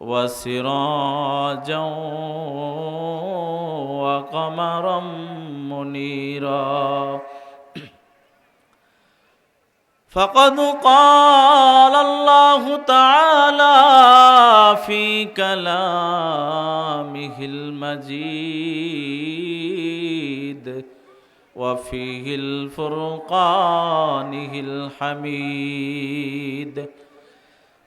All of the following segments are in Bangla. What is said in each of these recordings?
وسراجا وقمرا منيرا فقد قال الله تعالى في كلامه المجيد وفيه الفرقانه الحميد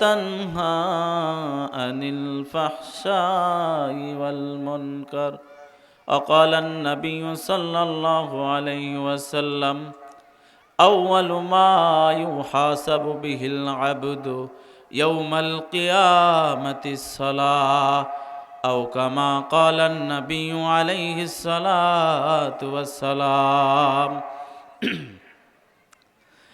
تنهى عن الفحشاء والمنكر. وقال النبي صلى الله عليه وسلم أول ما يحاسب به العبد يوم القيامة الصلاة أو كما قال النبي عليه الصلاة والسلام.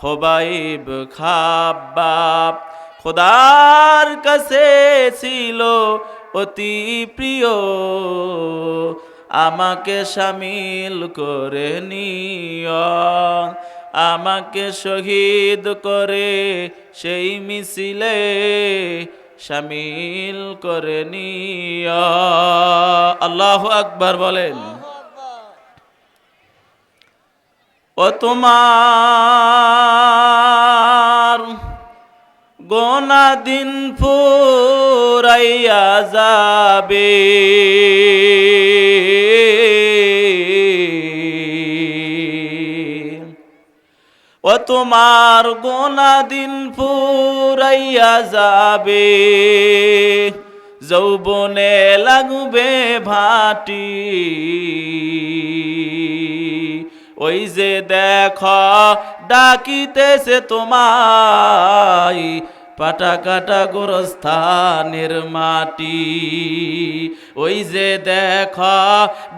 খোবাইব খাবাব খোদার কাছে ছিল অতি প্রিয়। আমাকে সামিল করে নিও আমাকে শহীদ করে সেই মিছিলে সামিল করে নিও আল্লাহ আকবার বলেন। ও তোমার গোনা দিন ফুরাইয়া যাবে। ও তোমার গোনা দিন ফুরাইয়া যাবে। যৌবনে লাগবে ভাটি। ওই যে দেখ, ডাকিতেছে তোমায় পাটা কাটা গোরস্থানের মাটি। ওই যে দেখ,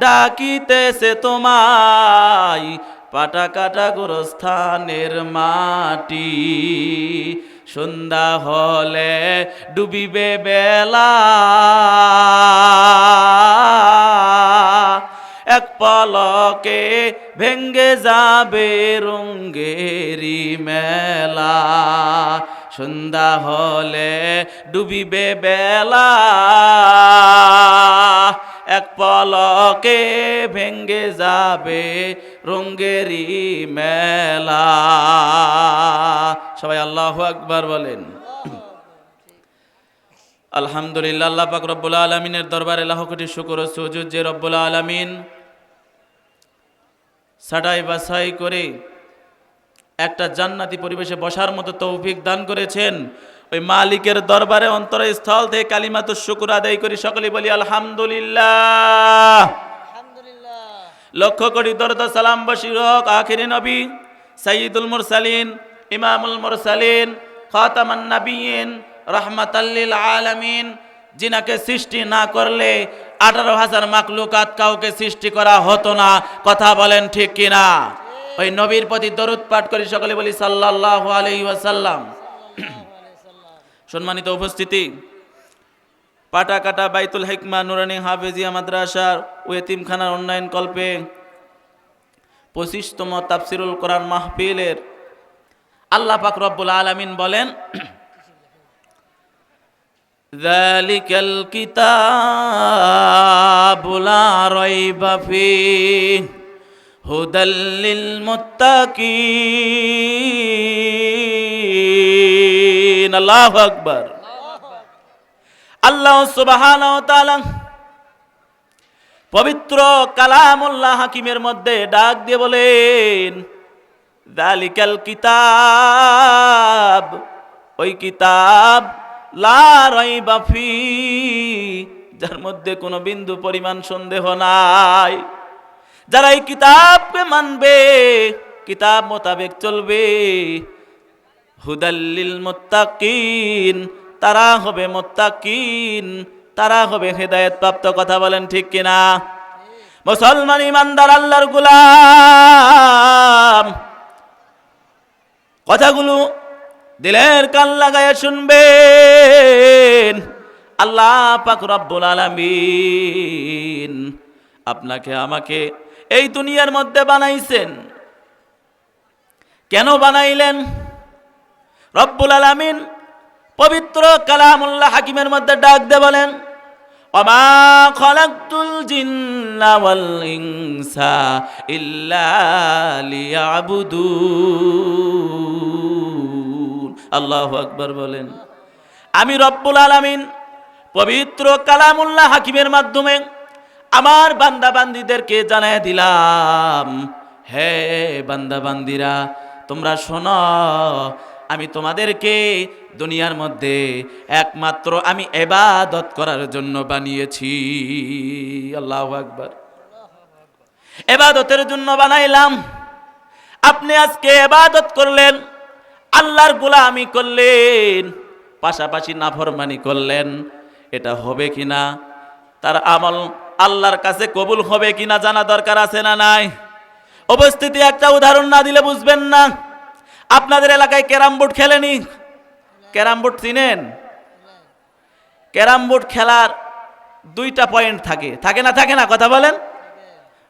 ডাকিতেছে তোমায় পাটা কাটা গোরস্থানের মাটি। সন্ধ্যা হলে ডুবিবে বেলা। এক পলকে ভেঙ্গে যাবে রঙ্গেরি মেলা। সন্ধ্যা হলে ডুবিবে বেলা। এক পলকে ভেঙ্গে যাবে রঙ্গেরি মেলা। সবাই আল্লাহ আকবার বলেন। আলহামদুলিল্লাহ আল্লাহ পাক রব্বুল আলমিনের দরবারে লাখ কোটি শুকর ও সুজুদ যে রব্বুল আলমিন সাটাই বাছাই করে একটা জান্নাতি পরিবেশে বসার মতো তৌফিক দান করেছেন। ওই মালিকের দরবারে অন্তরস্থল থেকে কালিমাত শুকুর আদায় করি সকলে বলি আলহামদুলিল্লাহ। লক্ষ কোটি দরদ সালাম বশির হক আখিরি নবী সাইয়দুল মুরসালিন ইমামুল মুরসালিন খাতামান নাবিয়িন রহমাতাল্লিল আলামিন, জিনাকে সৃষ্টি না করলে আঠারো হাজার মাকলুকাত কাউকে সৃষ্টি করা হতো না। কথা বলেন ঠিক কিনা? ওই নবীর প্রতি দরুদ পাঠ করি, সকলে বলি সাল্লাল্লাহু আলাইহি ওয়াসাল্লাম। সম্মানিত উপস্থিতি, পাটাকাটা বাইতুল হিকমা, নুরানি হাফেজিয়া মাদ্রাসার ও এতিমখানার উন্নয়ন কল্পে পঁচিশতম তাফসিরুল কোরআন মাহফিলের আল্লাহ পাক রব্বুল আলামিন বলেন ذلك الكتاب لا ريب فيه هدى للمتقين الله أكبر আল্লাহ সুবাহান পবিত্র কালামুল্লাহ হাকিমের মধ্যে ডাক দিয়ে বলেন দালিকাল কিতাব ওই কিতাব লা রাইবা যার মধ্যে কোনো বিন্দু পরিমাণ সন্দেহ নাই। যারা এই কিতাবকে মানবে, কিতাব মোতাবেক চলবে। হুদাল্লিল মোত্তাকিন, তারা হবে মোত্তাকিন, তারা হবে হেদায়েত প্রাপ্ত কথা বলেন ঠিক কিনা? মুসলমান ইমানদার, আল্লাহর গুলাম। কথাগুলো দিলের কান লাগায় শুনবেন। আল্লাহ পাক রব্বুল আলামিন আপনাকে, আমাকে এই দুনিয়ার মধ্যে বানাইছেন। কেন বানাইলেন? রব্বুল আলামিন পবিত্র কালামুল্লাহ হাকিমের মধ্যে ডাক দে বলেন অমা খলাকতুল জিন্না ওয়াল ইনসা ইল্লা লিয়াবুদুন। আল্লাহু আকবার বলেন। আমি রব্বুল আলামিন পবিত্র কালামুল্লাহ হাকিমের মাধ্যমে আমার বান্দা বান্দিদেরকে জানাই দিলাম, হে বান্দা বান্দিরা তোমরা শোনো, আমি তোমাদেরকে দুনিয়ার মধ্যে একমাত্র আমি এবাদত করার জন্য বানিয়েছি। আল্লাহ আকবর। এবাদতের জন্য বানাইলাম। আপনি আজকে এবাদত করলেন আল্লাহর গোলামি করলেন, পাশাপাশি নাফরমানি করলেন। এটা হবে কি না তার আমল আল্লাহর কাছে কবুল হবে কি না জানা দরকার আছে না নাই? উপস্থিতি একটা উদাহরণ না দিলে বুঝবেন না। আপনাদের এলাকায় ক্যারাম বোর্ড খেলেনি? ক্যারাম বোর্ড চিনেন? ক্যারাম বোর্ড খেলার দুইটা পয়েন্ট থাকে। থাকে না থাকে না? কথা বলেন?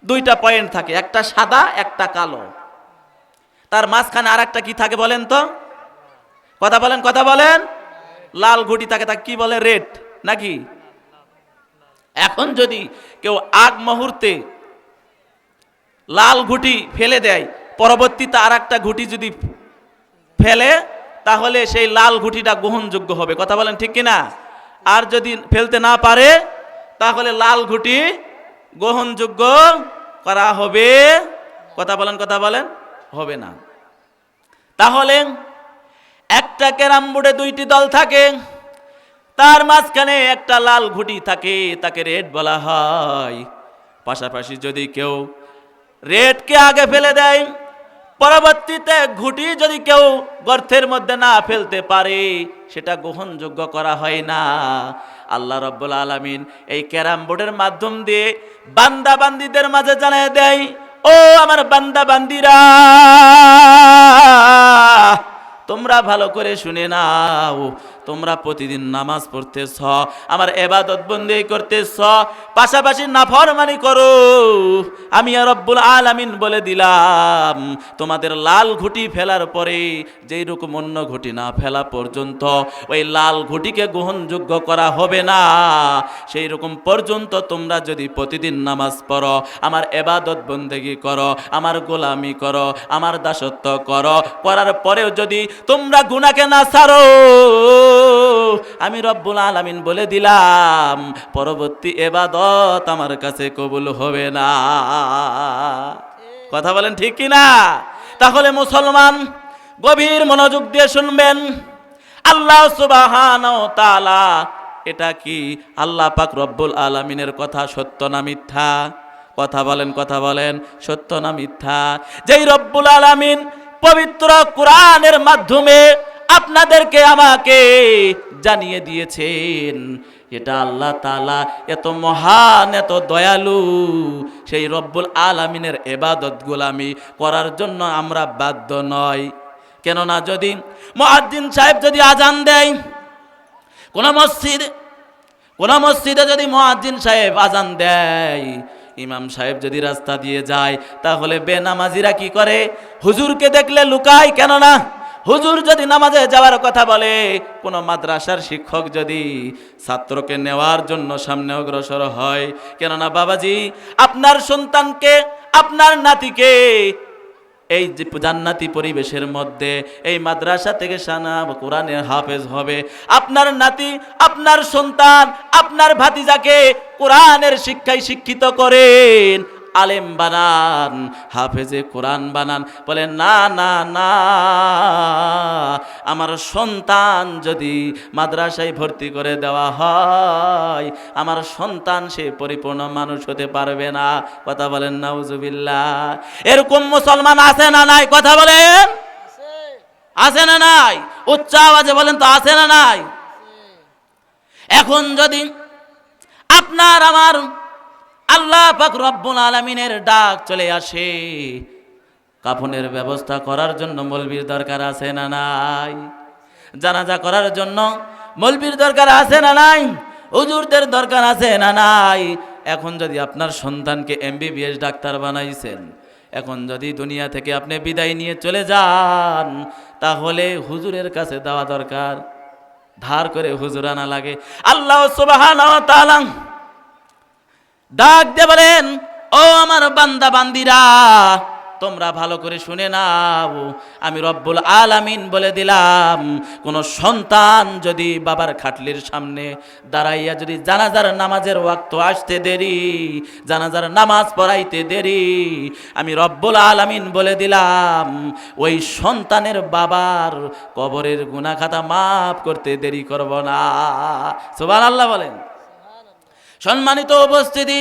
দুইটা পয়েন্ট থাকে। একটা সাদা, একটা কালো। তার মাঝখানে আর একটা কি থাকে বলেন তো? কথা বলেন কথা বলেন। লাল ঘুটি থাকে, তাকে কি বলে? রেড, নাকি? এখন যদি কেউ আগ মুহূর্তে লাল ঘুটি ফেলে দেয়, পরবর্তীতে আর একটা ঘুটি যদি ফেলে, তাহলে সেই লাল ঘুটিটা গ্রহণযোগ্য হবে। কথা বলেন ঠিক কিনা? আর যদি ফেলতে না পারে, তাহলে লাল ঘুটি গ্রহণযোগ্য করা হবে। কথা বলেন কথা বলেন। হবে না। তাহলে একটা ক্যারাম বোর্ডে দুইটি দল থাকে, তার মাঝখানে একটা লাল ঘুটি থাকে, তাকে রেড বলা হয়। পাশাপাশি যদি কেউ রেডকে আগে ফেলে দেয়, পরবর্তীতে ঘুটি যদি কেউ গর্তের মধ্যে না ফেলতে পারে, সেটা গ্রহণযোগ্য করা হয় না। আল্লাহ রব্বুল আলমিন এই ক্যারাম বোর্ডের মাধ্যম দিয়ে বান্দা বান্দিদের মাঝে জানায় দেয় ও আমার বান্দা বান্দিরা তোমরা ভালো করে শুনে নাও। তোমরা প্রতিদিন নামাজ পড়তেছ, আমার এবাদত বন্দি করতেছ, পাশাপাশি নাফরমানি করো। আমি আর রব্বুল আলামিন বলে দিলাম, তোমাদের লাল ঘুটি ফেলার পরে যেই রকম অন্য ঘুটি না ফেলা পর্যন্ত, ওই লাল ঘুটিকে গ্রহণযোগ্য করা হবে না। সেই রকম পর্যন্ত তোমরা যদি প্রতিদিন নামাজ পড়ো, আমার এবাদত বন্দেগি করো, আমার গোলামি করো, আমার দাসত্ব করো, করার পরেও যদি তোমরা গুনাকে না ছাড়ো আমি রব্বুল আলামিন বলে দিলাম, পরবর্তী এবাদত আমার কাছে কবুল হবে না। কথা বলেন ঠিক কি না তাহলে মুসলমান গভীর মনোযোগ দিয়ে শুনবেন, আল্লাহ সুবাহান এটা কি? আল্লাহ পাক রব্বুল আলমিনের কথা সত্য না মিথ্যা? কথা বলেন কথা বলেন, সত্য না মিথ্যা? যেই রব্বুল আলামিন পবিত্র কোরআনের মাধ্যমে আপনাদেরকে আমাকে জানিয়ে দিয়েছেন। এটা আল্লাহ তালা এত মহান, এত দয়ালু, সেই রব্বুল আলামিনের এবাদত গোলামি করার জন্য আমরা বাধ্য নয় কেননা যদি মহাদ্দিন সাহেব যদি আজান দেয়, কোন মসজিদ, কোন মসজিদে যদি মহাদ্দিন সাহেব আজান দেয় ইমাম সাহেব যদি রাস্তা দিয়ে যায়, তাহলে বেনামাজিরা কি করে? হুজুরকে দেখলে লুকায়, কেননা হুজুর যদি নামাজে যাওয়ার কথা বলে, কোনো মাদ্রাসার শিক্ষক যদি ছাত্রকে নেওয়ার জন্য সামনে অগ্রসর হয়, কেননা বাবাজি, আপনার সন্তানকে, আপনার নাতিকে এই যে জান্নাতি পরিবেশের মধ্যে, এই মাদ্রাসা থেকে সানা কোরআনের হাফেজ হবে। আপনার নাতি, আপনার সন্তান, আপনার ভাতিজাকে কোরআনের শিক্ষায় শিক্ষিত করেন। আলেম বানান, হাফেজে কোরআন বানান, বলে, না না না, আমার সন্তান যদি মাদ্রাসায় ভর্তি করে দেওয়া হয়, আমার সন্তান সে পরিপূর্ণ মানুষ হতে পারবে না। কথা বলেন, নাউজুবিল্লাহ। এরকম মুসলমান আছে না নাই? কথা বলেন। আছে না নাই? উচ্চ আওয়াজে বলেন তো, আছে না নাই? এখন যদি আপনার আমার আল্লাহ পাক রব্বুল আলমিনের ডাক চলে আসে। কাফনের ব্যবস্থা করার জন্য মলবির দরকার আছে না নাই? জানাজা করার জন্য মলবির দরকার আছে না নাই? হুজুরদের দরকার আছে না নাই? এখন যদি আপনার সন্তানকে এমবিবিএস ডাক্তার বানাইছেন, এখন যদি দুনিয়া থেকে আপনি বিদায় নিয়ে চলে যান, তাহলে হুজুরের কাছে দেওয়া দরকার। ধার করে হুজুর আনা লাগে। আল্লাহ তাআলা ডাক দিয়ে বলেন, ও আমার বান্দা বান্দিরা, তোমরা ভালো করে শুনে নাও। আমি রব্বুল আলামিন বলে দিলাম, কোন সন্তান যদি বাবার খাটলির সামনে দাঁড়াইয়া যদি জানাজার নামাজের ওয়াক্ত আসতে দেরি, জানাজার নামাজ পড়াইতে দেরি, আমি রব্বুল আলামিন বলে দিলাম, ওই সন্তানের বাবার কবরের গুনাখাতা মাফ করতে দেরি করব না। সুবহানাল্লাহ বলেন। সম্মানিত উপস্থিতি।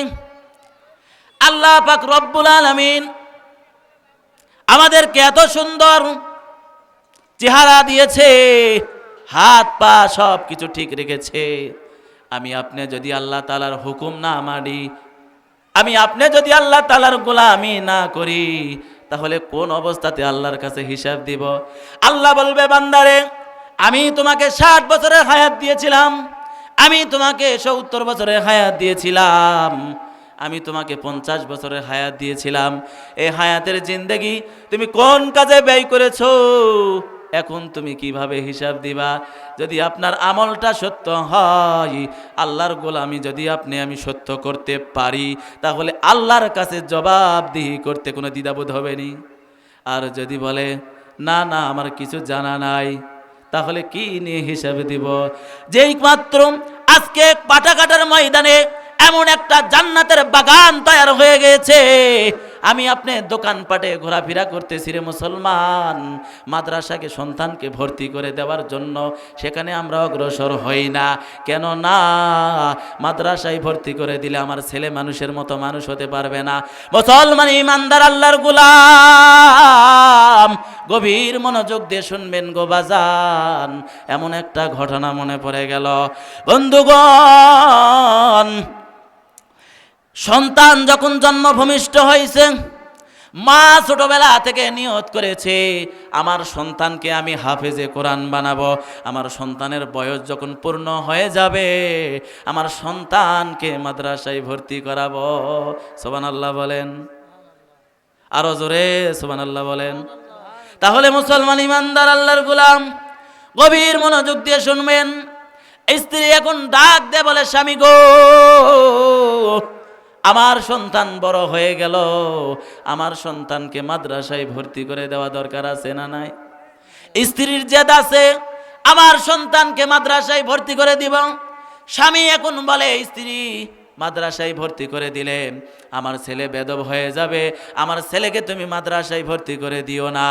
আল্লাহ পাক রব্বুল আলামিন আমাদেরকে এত সুন্দর চেহারা দিয়েছে, হাত পা সব কিছু ঠিক রেখেছে। আমি আপনি যদি আল্লাহ তালার হুকুম না মানি, আমি আপনি যদি আল্লাহ তালার গোলামি না করি, তাহলে কোন অবস্থাতে আল্লাহর কাছে হিসাব দিব? আল্লাহ বলবে, বান্দারে, আমি তোমাকে ষাট বছরের হায়াত দিয়েছিলাম। আমি তোমাকে সত্তর বছরের হায়াত দিয়েছিলাম। আমি তোমাকে পঞ্চাশ বছরের হায়াত দিয়েছিলাম। এই হায়াতের জিন্দেগি তুমি কোন কাজে ব্যয় করেছ? এখন তুমি কীভাবে হিসাব দিবা? যদি আপনার আমলটা সত্য হয়, আল্লাহর গোলামি যদি আপনি আমি সত্য করতে পারি, তাহলে আল্লাহর কাছে জবাবদিহি করতে কোনো দ্বিধাবোধ হবে নি? আর যদি বলে, না না, আমার কিছু জানা নাই। তাহলে কি নিয়ে হিসাবে দিব? যেই মাত্র আজকে পাটাকাটার ময়দানে এমন একটা জান্নাতের বাগান তৈরি হয়ে গেছে। আমি আপনি দোকানপাটে ঘোরাফেরা করতেছি রে মুসলমান। মাদ্রাসাকে সন্তানকে ভর্তি করে দেওয়ার জন্য সেখানে আমরা অগ্রসর হই না। কেন না মাদ্রাসায় ভর্তি করে দিলে আমার ছেলে মানুষের মতো মানুষ হতে পারবে না। মুসলমান ইমানদার আল্লাহর গুলাম। গভীর মনোযোগ দিয়ে শুনবেন গো বাজান। এমন একটা ঘটনা মনে পড়ে গেল। বন্ধুগণ সন্তান যখন জন্মভূমিষ্ঠ হয়েছে, মা ছোটবেলা থেকে নিয়ত করেছে, আমার সন্তানকে আমি হাফেজে কোরআন বানাবো। আমার সন্তানের বয়স যখন পূর্ণ হয়ে যাবে, আমার সন্তানকে মাদ্রাসায় ভর্তি করাবো। সোবান আল্লাহ বলেন। আরও জোরে সোবান আল্লাহ বলেন। তাহলে মুসলমান ইমানদার, আল্লাহর গুলাম, গভীর মনোযোগ দিয়ে শুনবেন। স্ত্রী এখন ডাক দে বলে, স্বামী গো আমার সন্তান বড় হয়ে গেল। আমার সন্তানকে মাদ্রাসায় ভর্তি করে দেওয়া দরকার আছে না নাই? স্ত্রীর জেদ আছে, আমার সন্তানকে মাদ্রাসায় ভর্তি করে দিব। স্বামী এখন বলে, স্ত্রী, মাদ্রাসায় ভর্তি করে দিলে আমার ছেলে বেদব হয়ে যাবে, আমার ছেলেকে তুমি মাদ্রাসায় ভর্তি করে দিও না।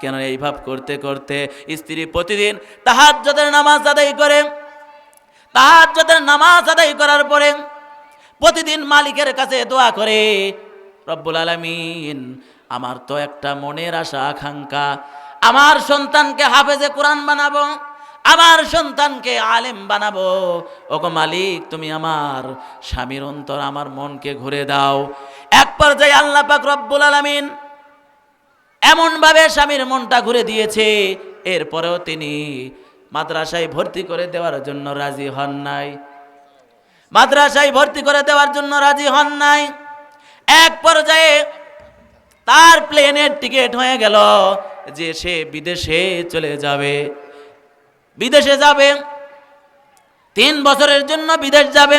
কেন এই ভাব করতে করতে স্ত্রী প্রতিদিন তাহার নামাজ আদায় করে। তাহার নামাজ আদায় করার পরে প্রতিদিন মালিকের কাছে দোয়া করে, রব্বুল আলমিন, আমার তো একটা মনের আশা, আকাঙ্ক্ষা। আমার সন্তানকে হাফেজে কোরআন বানাবো, আমার সন্তানকে আলেম বানাবো। ওগো মালিক, তুমি আমার স্বামীর অন্তর, আমার মনকে ঘুরে দাও। এক পর্যায়ে আল্লাহ পাক রব্বুল আলমিন এমনভাবে স্বামীর মনটা ঘুরে দিয়েছে। এরপরেও তিনি মাদ্রাসায় ভর্তি করে দেওয়ার জন্য রাজি হন নাই। মাদ্রাসায় ভর্তি করে দেওয়ার জন্য রাজি হন নাই। এক পর্যায়ে তার প্লেনের টিকিট হয়ে গেল যে সে বিদেশে চলে যাবে। বিদেশে যাবে, তিন বছরের জন্য বিদেশ যাবে।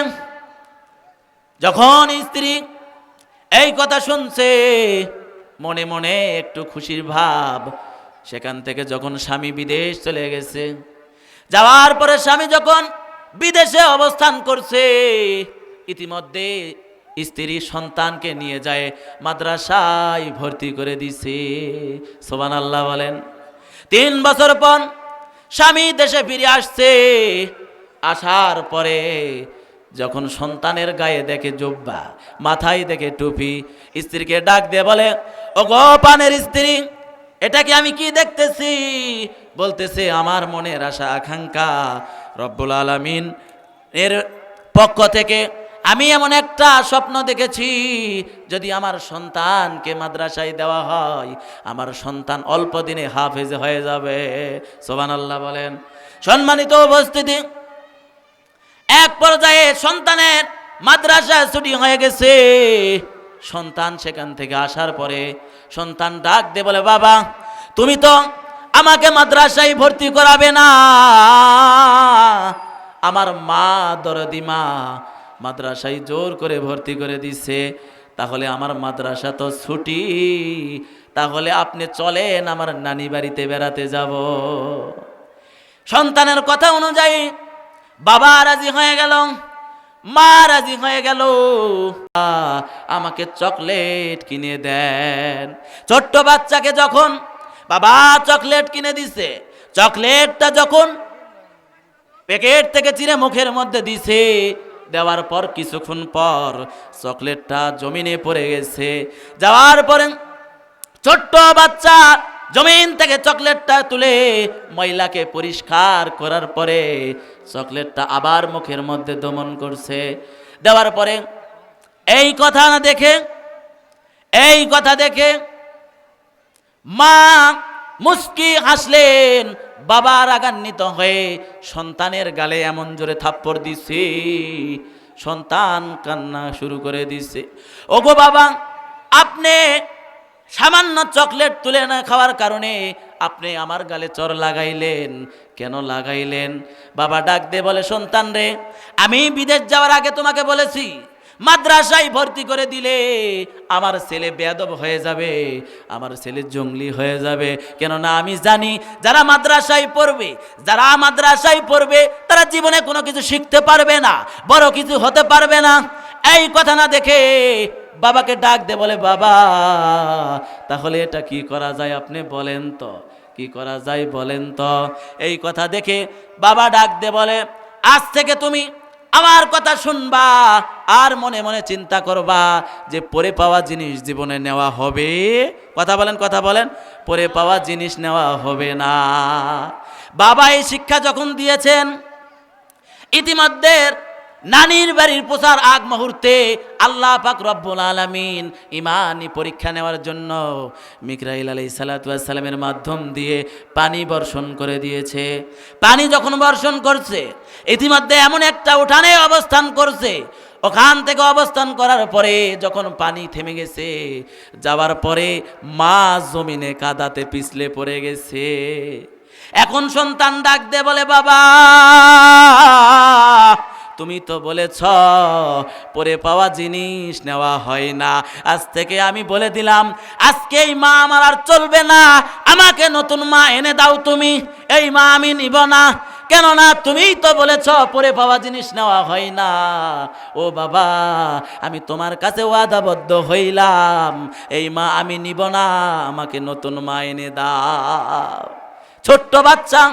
যখন স্ত্রী এই কথা শুনছে, মনে মনে একটু খুশির ভাব। সেখান থেকে যখন স্বামী বিদেশ চলে গেছে, যাওয়ার পরে স্বামী যখন বিদেশে অবস্থান করছে। ইতিমধ্যে স্ত্রী সন্তানকে নিয়ে যায়, মাদ্রাসায় ভর্তি করে দিছে। সোবান আল্লাহ বলেন। তিন বছর পর স্বামী দেশে ফিরে আসছে। আসার পরে যখন সন্তানের গায়ে দেখে জব্বা, মাথায় দেখে টুপি, স্ত্রীকে ডাক দিয়ে বলে ও গো পানের স্ত্রী, এটাকে আমি কি দেখতেছি? বলতেছে, আমার মনের আশা, আকাঙ্ক্ষা রব্বুল আলমিন এর পক্ষ থেকে আমি এমন একটা স্বপ্ন দেখেছি, যদি আমার সন্তানকে মাদ্রাসায় দেওয়া হয়, আমার সন্তান অল্প দিনে হাফেজ হয়ে যাবে। সোবান আল্লাহ বলেন। সম্মানিত উপস্থিতি, এক পর্যায়ে সন্তানের মাদ্রাসা ছুটি হয়ে গেছে। সন্তান সেখান থেকে আসার পরে সন্তান ডাক দে বলে, বাবা, তুমি তো আমাকে মাদ্রাসায় ভর্তি করাবে না। আমার মা দরদি মা মাদ্রাসায় জোর করে ভর্তি করে দিছে। তাহলে আমার মাদ্রাসা তো ছুটি। তাহলে আপনি চলেন, আমার নানি বাড়িতে বেড়াতে যাব। সন্তানের কথা অনুযায়ী বাবা রাজি হয়ে গেল, মা রাজি হয়ে গেল। আমাকে চকলেট কিনে দেন। ছোট্ট বাচ্চাকে যখন বাবা চকলেট কিনে দিছে। চকলেটটা যখন প্যাকেট থেকে চিরে মুখের মধ্যে দিছে, দেওয়ার পর কিছুক্ষণ পর চকলেটটা জমিনে পড়ে গেছে। যাওয়ার পরে ছোট্ট বাচ্চা জমিন থেকে চকলেটটা তুলে মহিলাকে পরিষ্কার করার পরে চকলেটটা আবার মুখের মধ্যে দমন করছে। দেওয়ার পরে এই কথা না দেখে, এই কথা দেখে মা মুস্কি হাসলেন, বাবা রাগান্বিত হয়ে সন্তানের গালে এমন জোরে থাপ্পড় দিছে, সন্তান কান্না শুরু করে দিছে। ওগো বাবা, আপনি সামান্য চকলেট তুলে না খাওয়ার কারণে আপনি আমার গালে চর লাগাইলেন। কেন লাগাইলেন? বাবা ডাক দে বলে, সন্তান রে, আমি বিদেশ যাওয়ার আগে তোমাকে বলেছি মাদ্রাসায় ভর্তি করে দিলে আমার ছেলে বেদব হয়ে যাবে, আমার ছেলে জঙ্গলি হয়ে যাবে। কেননা আমি জানি যারা মাদ্রাসায় পড়বে, যারা মাদ্রাসায় পড়বে, তারা জীবনে কোনো কিছু শিখতে পারবে না, বড় কিছু হতে পারবে না। এই কথা না দেখে বাবাকে ডাক দে, বলে, বাবা, তাহলে এটা কি করা যায় আপনি বলেন তো, কি করা যায় বলেন তো? এই কথা দেখে বাবা ডাক দে, বলে, আজ থেকে তুমি আমার কথা শুনবা আর মনে মনে চিন্তা করবা যে পরে পাওয়া জিনিস জীবনে নেওয়া হবে। কথা বলেন কথা বলেন। পরে পাওয়া জিনিস নেওয়া হবে না। বাবা এই শিক্ষা যখন দিয়েছেন, ইতিমধ্যে নানির বাড়ির প্রচার আগ মুহূর্তে আল্লাহ পাক রব্বুল আলামিন ইমানি পরীক্ষা নেওয়ার জন্য মিকরাইল আলাই সালাতামের মাধ্যম দিয়ে পানি বর্ষণ করে দিয়েছে। পানি যখন বর্ষণ করছে, ইতিমধ্যে এমন একটা উঠানে অবস্থান করছে, ওখান থেকে অবস্থান করার পরে যখন পানি থেমে গেছে, যাওয়ার পরে মা জমিনে কাদাতে পিছলে পড়ে গেছে। এখন সন্তান ডাক দে বলে, বাবা তুমি তো বলেছ, পরে পাওয়া জিনিস নেওয়া হয় না। আজ থেকে আমি বলে দিলাম আজকে এই মা আমার আর চলবে না। আমাকে নতুন মা এনে দাও তুমি, এই মা আমি নিব না। কেননা তুমিই তো বলেছ, পরে পাওয়া জিনিস নেওয়া হয় না। ও বাবা, আমি তোমার কাছে ওয়াদাবদ্ধ হইলাম, এই মা আমি নিব না, আমাকে নতুন মা এনে দাও। ছোট্ট বাচ্চা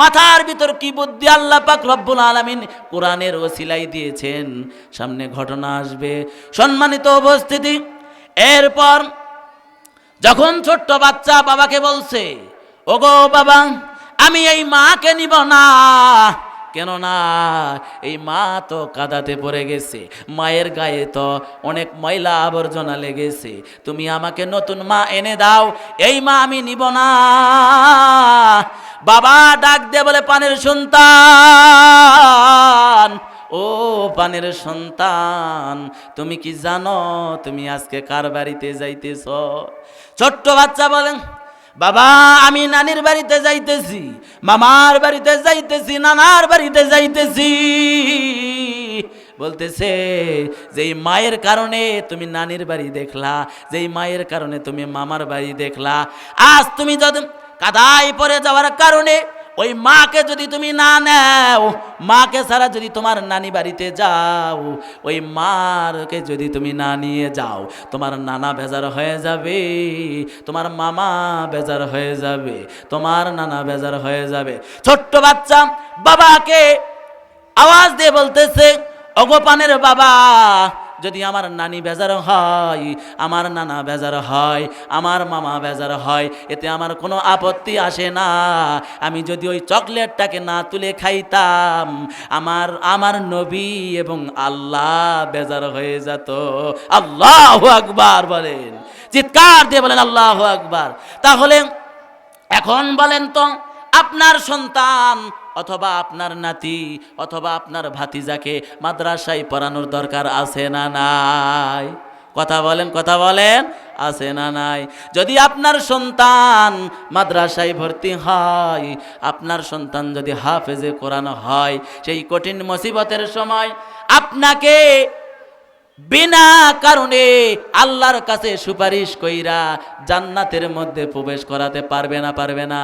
মাথার ভিতর কি বুদ্ধি আল্লাহ পাক রব্বুল আলামিন কোরআনের ওসিলাই দিয়েছেন? সামনে ঘটনা আসবে। সম্মানিত উপস্থিতি, এরপর যখন ছোট্ট বাচ্চা বাবাকে বলছে, ওগো বাবা, আমি এই মাকে নিব না। কেননা এই মা তো কাদাতে পড়ে গেছে, মায়ের গায়ে তো অনেক ময়লা আবর্জনা লেগেছে। তুমি আমাকে নতুন মা এনে দাও, এই মা আমি নিব না। বাবা ডাক দিয়ে বলে, পানের সন্তান, ও পানের সন্তান, তুমি কি জানো তুমি আজকে কার বাড়িতে যাইতেছ? ছোট্ট বাচ্চা বলেন বাবা, আমি নানির বাড়িতে যাইতেছি, মামার বাড়িতে যাইতেছি, নানার বাড়িতে যাইতেছি। বলতেছে, যেই মায়ের কারণে তুমি নানির বাড়ি দেখলা, যেই মায়ের কারণে তুমি মামার বাড়ি দেখলা, আজ তুমি যদি কাদায় পড়ে যাওয়ার কারণে ওই মাকে যদি তুমি না নেও, মাকে ছাড়া যদি তোমার নানি বাড়িতে যাও, ওই মারকে যদি তুমি না নিয়ে যাও, তোমার নানা বেজার হয়ে যাবে, তোমার মামা বেজার হয়ে যাবে, তোমার নানা বেজার হয়ে যাবে। ছোট্ট বাচ্চা বাবাকে আওয়াজ দিয়ে বলতেছে অগোপানের বাবা যদি আমার নানি বেজার হয়, আমার নানা বেজার হয়, আমার মামা বেজার হয়, এতে আমার কোনো আপত্তি আসে না। আমি যদি ওই চকলেটটাকে না তুলে খাইতাম, আমার আমার নবী এবং আল্লাহ বেজার হয়ে যেত। আল্লাহ আকবার বলেন, চিৎকার দিয়ে বলেন আল্লাহ আকবার। তাহলে এখন বলেন তো, আপনার সন্তান অথবা আপনার নাতি অথবা আপনার ভাতিজাকে মাদ্রাসায় পড়ানোর দরকার আছে না নাই? কথা বলেন কথা বলেন, আছে না নাই? যদি আপনার সন্তান মাদ্রাসায় ভর্তি হয়, আপনার সন্তান যদি হাফেজে কোরআন হয়, সেই কঠিন মুসিবতের সময় আপনাকে বিনা কারণে আল্লাহর কাছে সুপারিশ কইরা জান্নাতের মধ্যে প্রবেশ করাতে পারবে না পারবে না।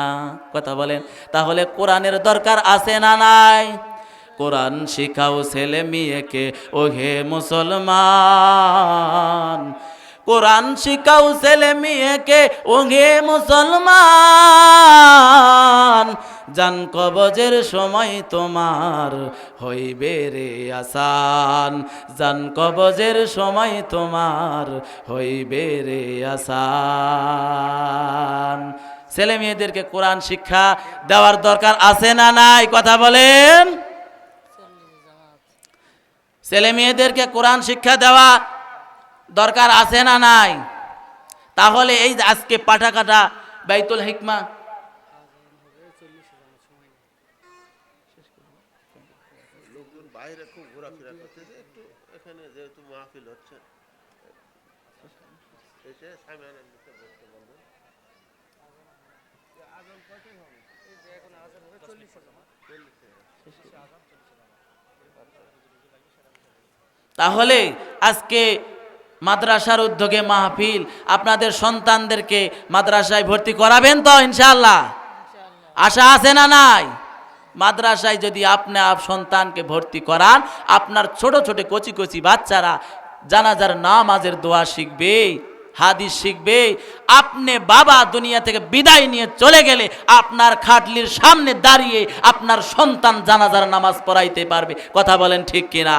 কথা বলেন, তাহলে কোরআনের দরকার আছে না নাই? কোরআন শিখাও ছেলে মেয়েকে ও হে মুসলমান। কোরআন শিখাও ছেলে মেয়েকে ও হে মুসলমান। জান কবজের সময় তোমার হইবে রে আসান। জান কবজের সময় তোমার হইবে রে আসান। ছেলে মেয়েদেরকে কোরআন শিক্ষা দেওয়ার দরকার আছে না নাই? কথা বলেন। ছেলে মেয়েদেরকে কোরআন শিক্ষা দেওয়া দরকার আছে না নাই? তাহলে এই আজকে পাঠা কাটা বাইতুল হিকমা লোকজন বাইরে খুব ঘোরাফেরা করতেছে একটু এখানে যেহেতু মাহফিল হচ্ছে এসে স্বামী আনন্দকে বসতে বলবেন তাহলে আজকে মাদ্রাসার উদ্যোগে মাহফিল, আপনাদের সন্তানদেরকে মাদ্রাসায় ভর্তি করাবেন তো ইনশাল্লাহ আশা আছে না নাই? মাদ্রাসায় যদি আপনি আপ সন্তানকে ভর্তি করান, আপনার ছোট ছোট কচি কচি বাচ্চারা জানাজার নামাজের দোয়া শিখবে। হাদিস শিখবে, আপনি বাবা দুনিয়া থেকে বিদায় নিয়ে চলে গেলে আপনার খাটলির সামনে দাঁড়িয়ে আপনার সন্তান জানাজার নামাজ পড়াইতে পারবে। কথা বলেন ঠিক কিনা?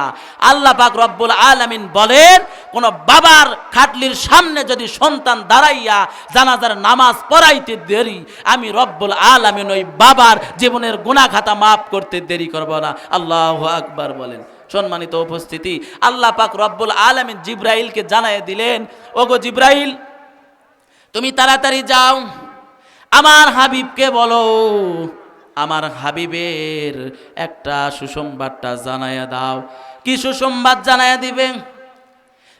আল্লাহ পাক রব্বুল আলামিন বলেন, কোন বাবার খাটলির সামনে যদি সন্তান দাঁড়াইয়া জানাজার নামাজ পড়াইতে দেরি, আমি রব্বুল আলামিন ওই বাবার জীবনের গুনাহ খাতা মাফ করতে দেরি করব না। আল্লাহ আকবার বলেন। সম্মানিত উপস্থিতি। আল্লাহ পাক রব্বুল আলমিন জিব্রাইলকে জানায় দিলেন, ওগো জিব্রাইল, তুমি তাড়াতাড়ি যাও। আমার হাবিবকে বলো, আমার হাবিবের একটা সুসংবাদটা জানাইয়া দাও। কি সুসংবাদ জানাইয়া দিবে?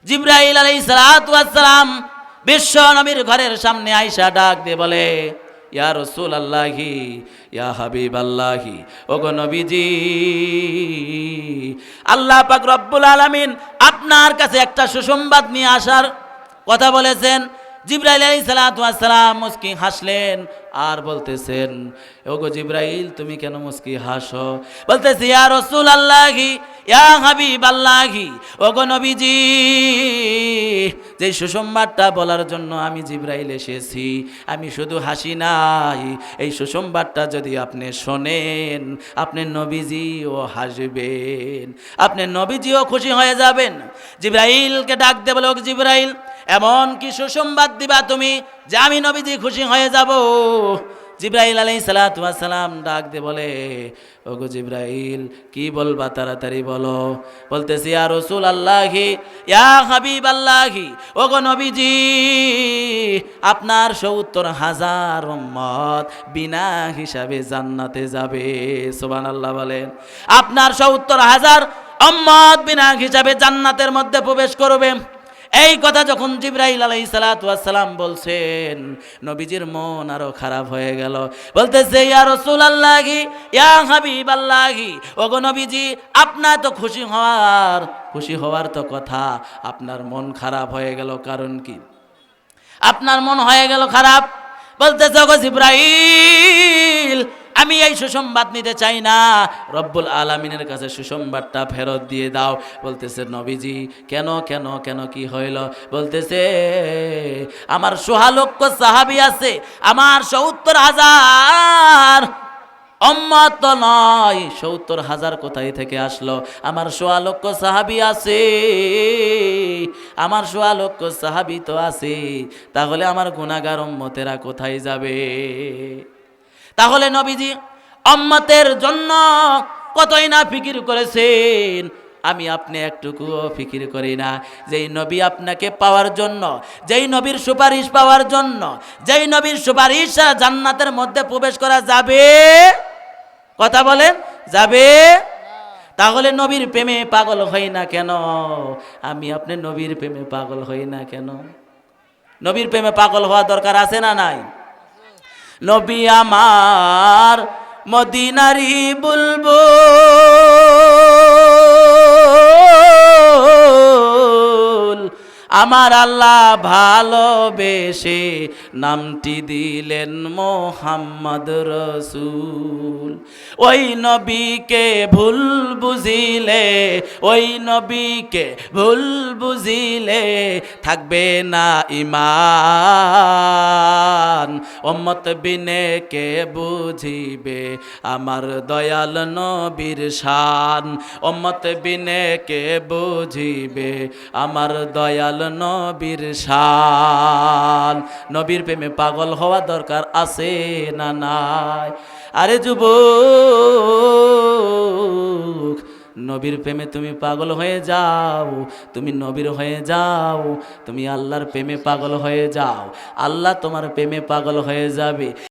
জিব্রাইল আলাই সালাম বিশ্ব নবীর ঘরের সামনে আইসা ডাক দিয়ে বলে ইয়া রসুল আল্লাহি ইয়া হাবিব আল্লাহি ওগো নবীজি, আল্লাহ পাক রব্বুল আলামিন আপনার কাছে একটা সুসংবাদ নিয়ে আসার কথা বলেছেন। জিব্রাইল আলী সালাম মুস্কি হাসলেন আর বলতেছেন, ওগো জিব্রাইল, তুমি কেন মুস্কি হাসো? বলতেছি, ইয়া রসুল আল্লাহি ইয়া হাবিব আল্লাহি ওগো নবীজি, যে সুসংবাদটা বলার জন্য আমি জিব্রাইল এসেছি, আমি শুধু হাসি নাই। এই সুসংবাদটা যদি আপনি শোনেন, আপনি নবীজিও হাসবেন, আপনি নবীজিও খুশি হয়ে যাবেন। জিব্রাইলকে ডাক দে বলো জিব্রাইল এমন কি সুসংবাদ দিবা তুমি যে আমি নবীজি খুশি হয়ে যাব? জিব্রাইল আলাই সালাম ডাক দে বলে, ওগো জিব্রাইল, কি বলবা তাড়াতাড়ি বলো? বলতেছি আর রসুল আল্লাহি ইয়া হাবিব আল্লাহি ওগো নবীজি, আপনার সত্তর হাজার মত বিনা হিসাবে জান্নাতে যাবে। সোবান আল্লাহ বলেন। আপনার সত্তর হাজার অম্মত বিনা হিসাবে জান্নাতের মধ্যে প্রবেশ করবে। এই কথা যখন জিব্রাইল আলাই সালাম বলছেন, নবীজির মন আরও খারাপ হয়ে গেল। বলতেছে, ইয়া রসুল আল্লাহি ইয়া হাবিব আল্লাহি ওগো নবীজি, আপনার তো খুশি হওয়ার খুশি হওয়ার তো কথা, আপনার মন খারাপ হয়ে গেল কারণ কি? আপনার মন হয়ে গেল খারাপ? বলতেছে, ওগো জিব্রাইল আমি এই সুসংবাদ নিতে চাই না। রব্বুল আলমিনের কাছে সুসংবাদটা ফেরত দিয়ে দাও। বলতেছে, নবীজি, কেন কেন কেন কি হইল? বলতেছে, আমার সোহালক্ষ সাহাবি আছে, আমার সত্তর হাজার অম্মত নয়। সত্তর হাজার কোথায় থেকে আসলো? আমার সোয়া লক্ষ সাহাবি আছে, আমার সোয়া লক্ষ সাহাবি তো আছে। তাহলে আমার গুণাগার অম্মতেরা কোথায় যাবে? তাহলে নবীজি অম্মতের জন্য কতই না ফিকির করেছেন? আমি আপনি একটুকুও ফিকির করি না। যেই নবী আপনাকে পাওয়ার জন্য, যেই নবীর সুপারিশ পাওয়ার জন্য, যেই নবীর সুপারিশ জান্নাতের মধ্যে প্রবেশ করা যাবে? কথা বলেন, যাবে? তাহলে নবীর প্রেমে পাগল হই না কেন? আমি আপনি নবীর প্রেমে পাগল হই না কেন? নবীর প্রেমে পাগল হওয়া দরকার আছে না নাই? নবী আমার মদিনারি বুলবুল। আমার আল্লাহ ভালোবেসে নামটি দিলেন মোহাম্মদ রসুল। ওই নবীকে ভুল বুঝিলে, ওই নবীকে ভুল বুঝিলে থাকবে না ইমান ওম্মত বিনে কে বুঝিবে আমার দয়াল নবীর শান। ওম্মত বিনে কে বুঝিবে আমার দয়াল নবীর শান। নবীর প্রেমে পাগল হওয়া দরকার আছে না নাই? আরে যুব নবীর প্রেমে তুমি পাগল হয়ে যাও, তুমি নবীর হয়ে যাও, তুমি আল্লাহর প্রেমে পাগল হয়ে যাও। আল্লাহ তোমার প্রেমে পাগল হয়ে যাবে।